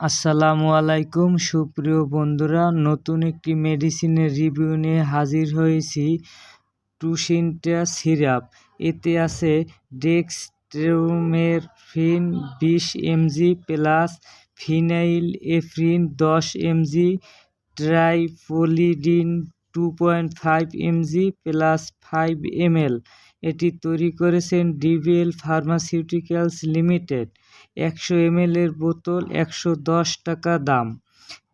আসসালামু আলাইকুম, সুপ্রিয় বন্ধুরা। নতুন একটি মেডিসিনের রিভিউ নিয়ে হাজির হয়েছি টুসিনটা সিরাপ এতে আছে ডেক্সট্রোমেরফিন বিশ এমজি প্লাস ফিনাইল এফ্রিন দশ mg triprolidine two point five mg plus five ml. এটি তৈরি করেছেন ডিভিএল ফার্মাসিউটিক্যালস লিমিটেড। একশো এমএলের বোতল, একশো দশ টাকা দাম।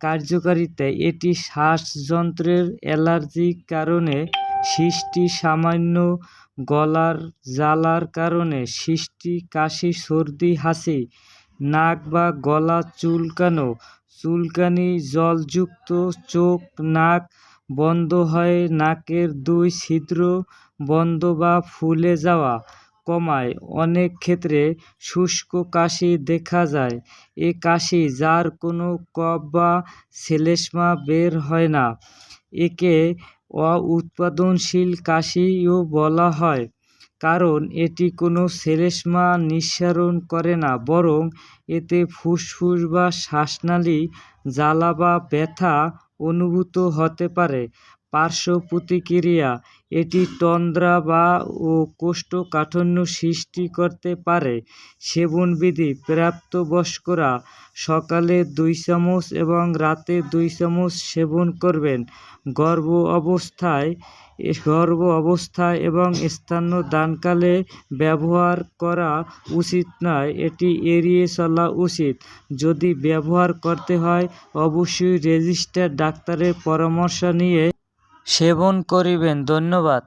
কার্যকারিতায় এটি শ্বাসযন্ত্রের অ্যালার্জির কারণে সৃষ্টি সামান্য গলার জ্বালার কারণে সৃষ্টি, কাশি, সর্দি, হাসি, নাক বা গলা চুলকানো, চুলকানি, জলযুক্ত চোখ, নাক বন্ধ হয় নাকের দুই ছিদ্র, বন্ধ বা ফুলে যাওয়া, কমায়। অনেক ক্ষেত্রে শুষ্ক কাশি দেখা যায়। এ কাশি যার কোনো কফ বা শ্লেষ্মা বের হয় না। একে অউৎপাদনশীল কাশিও বলা হয়, কারণ এটি কোনো শ্লেষ্মা নিঃসারণ করে না, বরং এতে ফুসফুস বা শ্বাসনালী, জ্বালা বা ব্যথা অনুভূত হতে পারে। পার্শ্ব প্রতিক্রিয়া এটি তন্দ্রা বা ও কোষ্ঠকাঠিন্য সৃষ্টি করতে পারে। সেবনবিধি প্রাপ্তবয়স্করা সকালে দুই চামচ এবং রাতে দুই চামচ সেবন করবেন। গর্ভ অবস্থায় গর্ভ অবস্থায় এবং স্তন্যদানকালে ব্যবহার করা উচিত নয়, এটি এড়িয়ে চলা উচিত। যদি ব্যবহার করতে হয়, অবশ্যই রেজিস্টার্ড ডাক্তারের পরামর্শ নিয়ে সেবন করিবেন ধন্যবাদ।